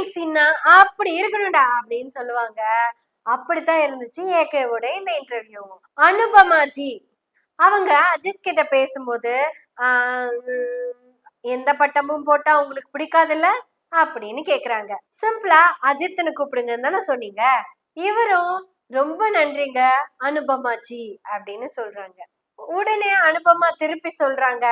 Opening சீன்னா அப்படி இருக்கணும்டா அப்படின்னு சொல்லுவாங்க. அப்படித்தான் இருந்துச்சு ஏகேவோட இந்த இன்டர்வியூ அனுபமாஜி. அவங்க அஜித் கிட்ட பேசும்போது எந்த பட்டமும் போட்டா உங்களுக்கு பிடிக்காதுல்ல? அப்படின்னு கேக்குறாங்க. சிம்பிளா அஜித்னு கூப்பிடுங்கன்னு தானே சொன்னீங்க. இவரும் ரொம்ப நன்றிங்க அனுபமாஜி அப்படின்னு சொல்றாங்க. உடனே அனுபமா திருப்பி சொல்றாங்க.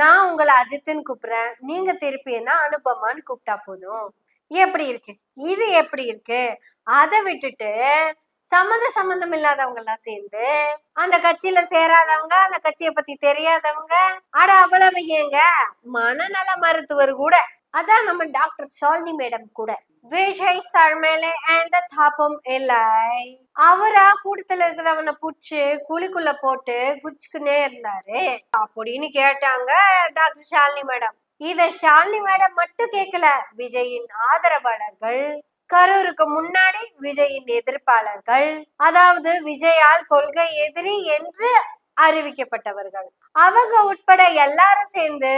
நான் உங்களை அஜித்துன்னு கூப்பிடுறேன். நீங்க திருப்பி என்ன அனுபமான்னு கூப்பிட்டா போதும். எப்படி இருக்கு? இது எப்படி இருக்கு? அதை விட்டுட்டு சம்மந்த சம்மந்தம் இல்லாதவங்க எல்லாம் சேர்ந்து அந்த கட்சியில சேராதவங்க அந்த கட்சியை பத்தி தெரியாதவங்க அட அவ்வளவு ஏங்க? மனநல மருத்துவர் கூட அதான் நம்ம டாக்டர் ஷாலினி மேடம் கூட விஜய் சர்மேலே மேலே தாபம் இல்லை. அவரா கூட்டத்துல இருக்கிறவனை புடிச்சு குழிக்குள்ள போட்டு குதிச்சுக்குன்னே இருந்தாரு. அப்படின்னு கேட்டாங்க டாக்டர் ஷாலினி மேடம். இத ஷாலினி மேடம் மட்டும் கேட்கல விஜயின் ஆதரவாளர்கள். கரூருக்கு முன்னாடி விஜயின் எதிர்ப்பாளர்கள். அதாவது விஜயால் கொள்கை எதிரி என்று அறிவிக்கப்பட்டவர்கள். அவங்க உட்பட எல்லாரும் சேர்ந்து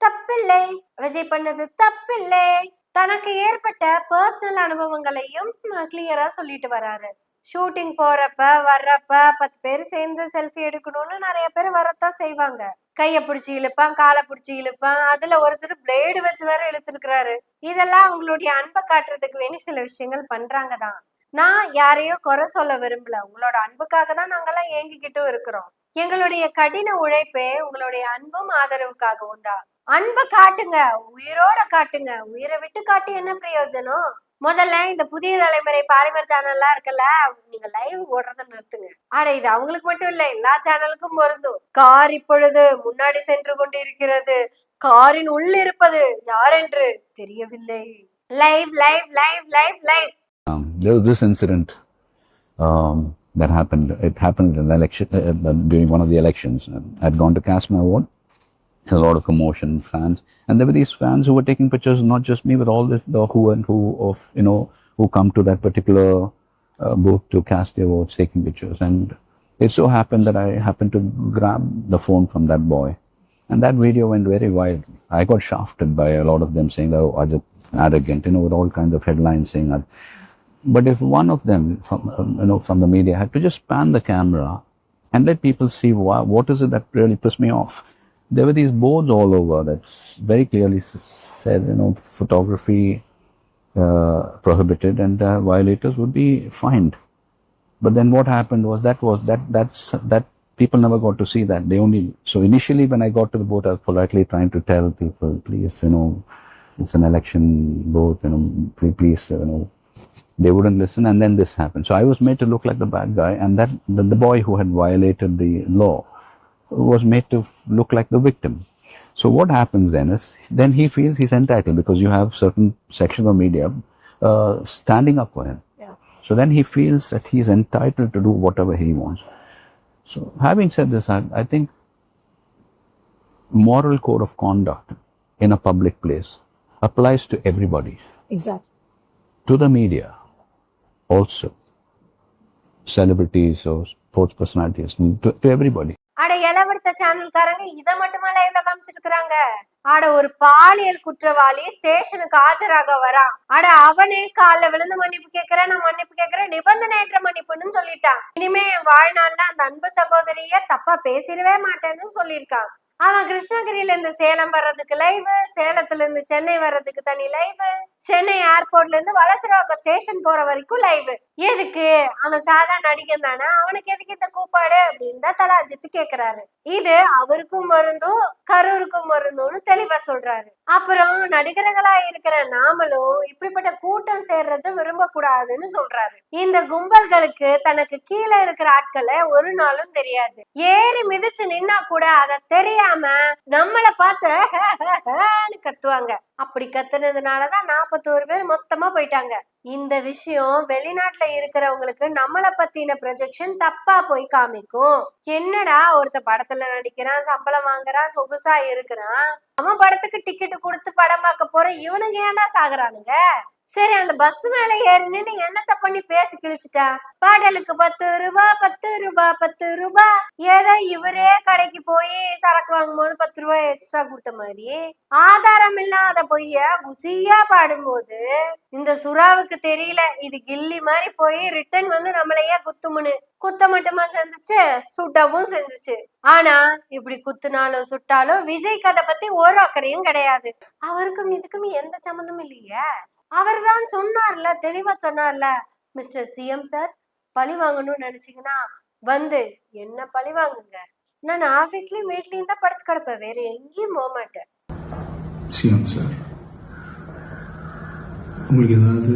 தப்பில்லை. விஜய் பண்ணது தப்பில்லை. தனக்கு ஏற்பட்ட பர்சனல் அனுபவங்களையும் கிளியரா சொல்லிட்டு வராரு. ஷூட்டிங் போறப்ப வர்றப்ப பத்து பேர் சேர்ந்து செல்ஃபி எடுக்கணும்னு நிறைய பேர் வரத்தான் செய்வாங்க. கைய பிடிச்சி இழுப்பான் காலை பிடிச்சி இழுப்பான். அதுல ஒருத்தர் பிளேடு வச்சு வேற இழுத்துருக்கிறாரு. இதெல்லாம் அவங்களுடைய அன்பை காட்டுறதுக்கு வேண்டி சில விஷயங்கள் பண்றாங்க தான். நான் யாரையோ குறை சொல்ல விரும்பல. உங்களோட அன்புக்காக தான் நாங்கெல்லாம் ஏங்கிக்கிட்டும் இருக்கிறோம். எங்களுடைய கடின உழைப்பே உங்களுடைய அன்பும் ஆதரவுக்காகவும் தான். அன்பை காட்டுங்க. உயிரோட காட்டுங்க. உயிரை விட்டு காட்டி என்ன பிரயோஜனம்? முதல்ல இந்த புதிய தலைமுறை பாலிமர் சேனல்லாம் இருக்குல்ல நீங்க லைவ் ஓடுறத நிறுத்துங்க ஆட இது அவங்களுக்கு மட்டும் இல்ல எல்லா சேனலுக்கும் பொருந்தும் கார் இப்பொழுது முன்னாடி சென்று கொண்டு இருக்கிறது காரின் உள் இருப்பது யாரென்று தெரியவில்லை live live live live live Um, there was this incident um, that happened. It happened in an election uh, during one of the elections. I'd gone to cast my vote. A lot of commotion, fans, and there were these fans who were taking pictures, not just me, but all the, the who and who of you know who come to that particular uh, booth to cast their votes, taking pictures. And it so happened that I happened to grab the phone from that boy, and that video went very wild. I got shafted by a lot of them saying, "Oh, Ajit, arrogant," you know, with all kinds of headlines saying that. But if one of them, from um, you know, from the media, had to just pan the camera and let people see wha- what is it that really pissed me off. There were these boards all over that very clearly said, you know, photography uh, prohibited and uh, violators would be fined. But then what happened was that was that that's that people never got to see that. They only so initially when I got to the boat, I was politely trying to tell people, please, you know, it's an election boat, you know, please, please you know, they wouldn't listen, and then this happened. So I was made to look like the bad guy, and that the, the boy who had violated the law was made to look like the victim. So what happens then is, then he feels he's entitled because you have certain section of media uh, standing up for him. Yeah. So then he feels that he's entitled to do whatever he wants. So having said this, I, I think moral code of conduct in a public place applies to everybody. Exactly. To the media also. Celebrities or sports personalities, to, to everybody. ஆட இளவெடுத்த சேனல்காரங்க இதை மட்டுமா லைவ்ல காமிச்சிருக்காங்க ஆட ஒரு பாலியல் குற்றவாளி ஸ்டேஷனுக்கு ஆஜராக வரான் ஆட அவனே கால்ல விழுந்து மன்னிப்பு கேக்குறேன் நான் மன்னிப்பு கேக்குறேன் நிபந்தனையற்ற மன்னிப்புன்னு சொல்லிட்டான் இனிமே என் வாழ்நாள்ல அந்த அன்பு சகோதரிய தப்பா பேசிடவே மாட்டேன்னு சொல்லியிருக்கான் அவன் கிருஷ்ணகிரியில இருந்து சேலம் வர்றதுக்கு லைவ் சேலத்துல இருந்து சென்னை வர்றதுக்கு தனி லைவ் சென்னை ஏர்போர்ட்ல இருந்து வளசரவாக்க ஸ்டேஷன் போற வரைக்கும் லைவ் எதுக்கு? அவன் சாதா நடிகன் தானே? அவனுக்கு எதுக்கு இந்த கூப்பாடு? அப்படின்னு தான் தலாஜித்து கேக்குறாரு. இது அவருக்கும் மருந்தும் கரூருக்கும் மருந்தும்னு தெளிவா சொல்றாரு. அப்புறம் நடிகர்களா இருக்கிற நாமளும் இப்படிப்பட்ட கூட்டம் சேர்றது விரும்ப கூடாதுன்னு சொல்றாரு. இந்த கும்பல்களுக்கு தனக்கு கீழே இருக்கிற ஆட்களை ஒரு நாளும் தெரியாது. ஏறி மிதிச்சு நின்னா கூட அதை தெரியாது தெரியாம நம்மள பார்த்து கத்துவாங்க. அப்படி கத்துனதுனாலதான் நாற்பத்தோரு பேர் மொத்தமா போயிட்டாங்க. இந்த விஷயம் வெளிநாட்டுல இருக்கிறவங்களுக்கு நம்மளை பத்தின ப்ரொஜெக்ஷன் தப்பா போய் காமிக்கும். என்னடா ஒருத்த படத்துல நடிக்கிறான் சம்பளம் வாங்குறான் சொகுசா இருக்கிறான். அவன் படத்துக்கு டிக்கெட் கொடுத்து படம் பார்க்க போற இவனுங்க ஏன்டா சாகுறானுங்க? சரி அந்த பஸ் மேல ஏறினு நின்னு என்னத்த பண்ணி பேசி கிழிச்சிட்டா? பாடலுக்கு பத்து ரூபா பத்து ரூபா பத்து ரூபா. ஏதோ இவரே கடைக்கு போய் சரக்கு வாங்கும்போது பத்து ரூபாய் எக்ஸ்ட்ரா கொடுத்த மாதிரி. ஆதாரம் இல்லாத பொய்ய குசியா பாடும்போது இந்த சுறாவுக்கு தெரியல இது கில்லி மாதிரி போய் ரிட்டர்ன் வந்து நம்மளையே குத்துமுன்னு குத்த மட்டுமா செஞ்சுச்சு? சுட்டவும் செஞ்சுச்சு. ஆனா இப்படி குத்துனாலும் சுட்டாலும் விஜய் கதை பத்தி ஒரு அக்கறையும் கிடையாது. அவருக்கும் இதுக்கும் எந்த சம்மந்தமும் இல்லையே. அவர் தான் சொன்னார்ல தெளிவா சொன்னார்ல. மிஸ்டர் சிஎம் சார் பழி வாங்கணும்னு நினைச்சீங்கன்னா வந்து என்ன பழி வாங்குங்க? நான் ஆபீஸ்லயும் வீட்லயும் தான் படுத்து கிடப்பேன். வேற எங்கேயும் போக மாட்டேன். சிஎம் சார் உங்களுக்கு ஏதாவது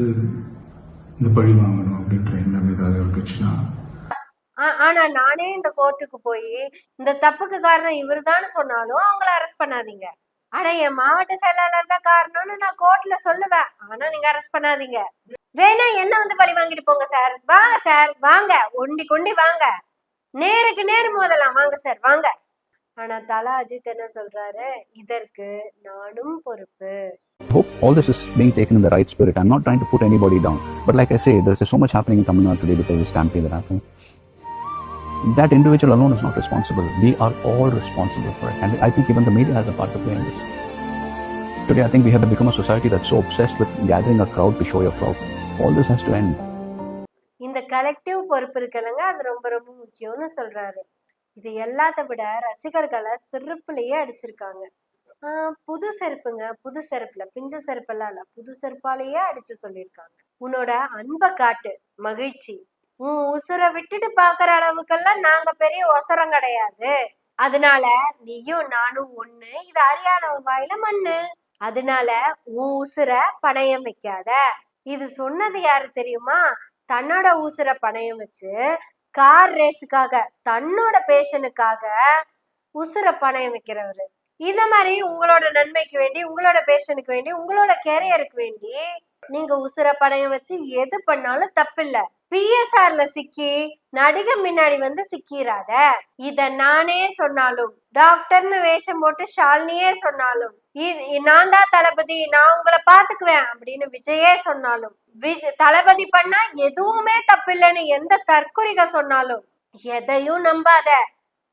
இந்த பழி வாங்கணும் அப்படின்ற எண்ணம் ஏதாவது இருக்குச்சுன்னா ஆனா நானே இந்த கோர்ட்டுக்கு போய் இந்த தப்புக்கு காரணம் இவருதான்னு சொன்னாலும் அவங்கள அரெஸ்ட் பண்ணாதீங்க. ஆனா என் மாவட்ட செயலாளர் தான் காரணம்னு நான் கோர்ட்ல சொல்லுவேன் ஆனா நீங்க அரெஸ்ட் பண்ணாதீங்க வேணா என்ன வந்து பழி வாங்கிட்டு போங்க சார் வாங்க சார் வாங்க ஒண்டி கொண்டி வாங்க நேருக்கு நேர் மோதலாம் வாங்க சார் வாங்க ஆனா தலா அஜித் என்ன சொல்றாரு இதற்கு நானும் பொறுப்பு hope all this is being taken in the right spirit. I'm not trying to put anybody down. But like I say, there's so much happening in Tamil Nadu today because of this campaign that happened. That individual alone is not responsible. We are all responsible for it. And I think even the media has a part to play in this. Today, I think we have become a society that's so obsessed with gathering a crowd to show your crowd. All this has to end. இந்த collective பொறுப்பு இருக்கலங்க அது ரொம்ப ரொம்ப முக்கியம்னு சொல்றாரு இது எல்லாத்த விட ரசிகர்களை செருப்புலயே அடிச்சிருக்காங்க புது செருப்புங்க புது செருப்புல பிஞ்ச செருப்பெல்லாம் இல்ல புது செருப்பாலேயே அடிச்சு சொல்லியிருக்காங்க உன்னோட அன்பை காட்டு மகிழ்ச்சி உன் உசுரை விட்டுட்டு பாக்குற அளவுக்கெல்லாம் நாங்க பெரிய ஒசரம் கிடையாது. அதனால நீயும் நானும் ஒண்ணு இது அறியாதவன் வாயில மண்ணு. அதனால உன் உசுர பணயம் வைக்காத. இது சொன்னது யாரு தெரியுமா? தன்னோட ஊசுற பணயம் வச்சு கார் ரேஸுக்காக தன்னோட பேஷனுக்காக உசுர பணயம் வைக்கிறவரு. இந்த மாதிரி உங்களோட நன்மைக்கு வேண்டி உங்களோட பேஷனுக்கு வேண்டி உங்களோட கேரியருக்கு வேண்டி நீங்க உசுர படையம் வச்சு எது பண்ணாலும் தப்பில்ல. பிஎஸ்ஆர்ல சிக்கி நடிகை முன்னாடி வந்து சிக்கிறாத. இத நானே சொன்னாலும் டாக்டர்னு வேஷம் போட்டு ஷாலினியே சொன்னாலும் இ- நான் தான் தளபதி நான் உங்களை பாத்துக்குவேன் அப்படின்னு விஜயே சொன்னாலும் விஜ- தளபதி பண்ணா எதுவுமே தப்பில்லைன்னு எந்த தற்குறிக சொன்னாலும் எதையும் நம்பாத.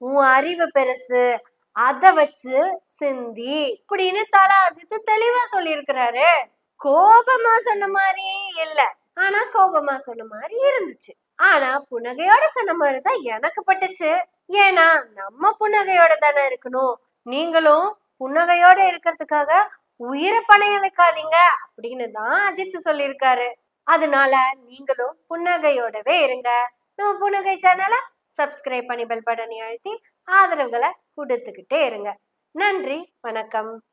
உன் அறிவு பெருசு அத வச்சு சிந்தி இப்படின்னு தலா அசித்து தெளிவா சொல்லியிருக்கிறாரு. கோபமா சொன்ன மாதிரி இல்ல. ஆனா கோபமா சொன்ன மாதிரி இருந்துச்சு. ஆனா புன்னகையோட சொன்ன மாதிரிதான் எனக்கு பட்டுச்சு. ஏன்னா நம்ம புன்னகையோட தானே இருக்கணும். நீங்களும் புன்னகையோட இருக்கிறதுக்காக உயிரை பணைய வைக்காதீங்க அப்படின்னு தான் அஜித் சொல்லியிருக்காரு. அதனால நீங்களும் புன்னகையோடவே இருங்க. நம்ம புன்னகை சேனலை சப்ஸ்கிரைப் பண்ணி பெல் பட்டனை அழுத்தி ஆதரவுகளை கொடுத்துக்கிட்டே இருங்க. நன்றி வணக்கம்.